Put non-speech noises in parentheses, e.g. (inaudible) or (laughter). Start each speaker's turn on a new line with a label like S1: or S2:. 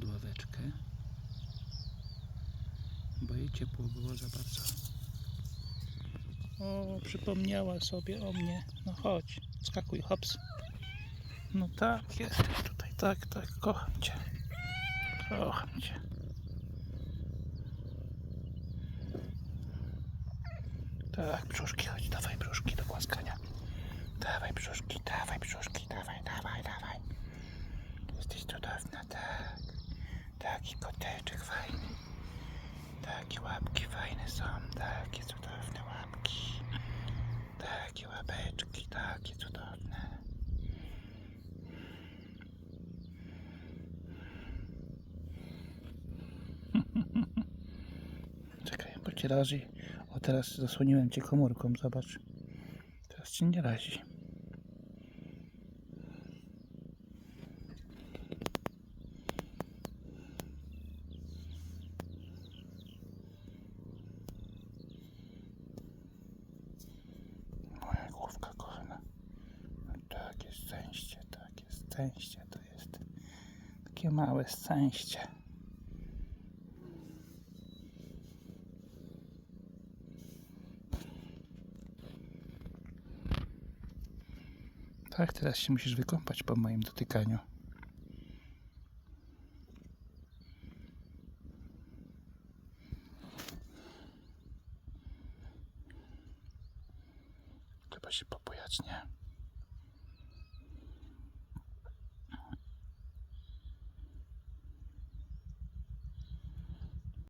S1: ławeczkę. Bo jej ciepło było za bardzo. O, przypomniała sobie o mnie. No chodź, skakuj, hops. No tak, jesteś tutaj, tak, tak, kocham cię. Kocham cię. Tak, brzuszki, chodź, dawaj brzuszki do głaskania. Dawaj brzuszki, dawaj brzuszki, dawaj, dawaj, dawaj. Jesteś cudowna, tak. Taki koteczek fajny. Takie łapki fajne są, takie cudowne łapki. Takie łapeczki, takie cudowne. (laughs) Czekaj, bo cię razi. O, teraz zasłoniłem cię komórką, zobacz. Teraz cię nie razi. Moja główka kochana. No, takie szczęście, takie szczęście to jest. Takie małe szczęście. Tak, teraz się musisz wykąpać po moim dotykaniu. Trzeba się popojać, nie?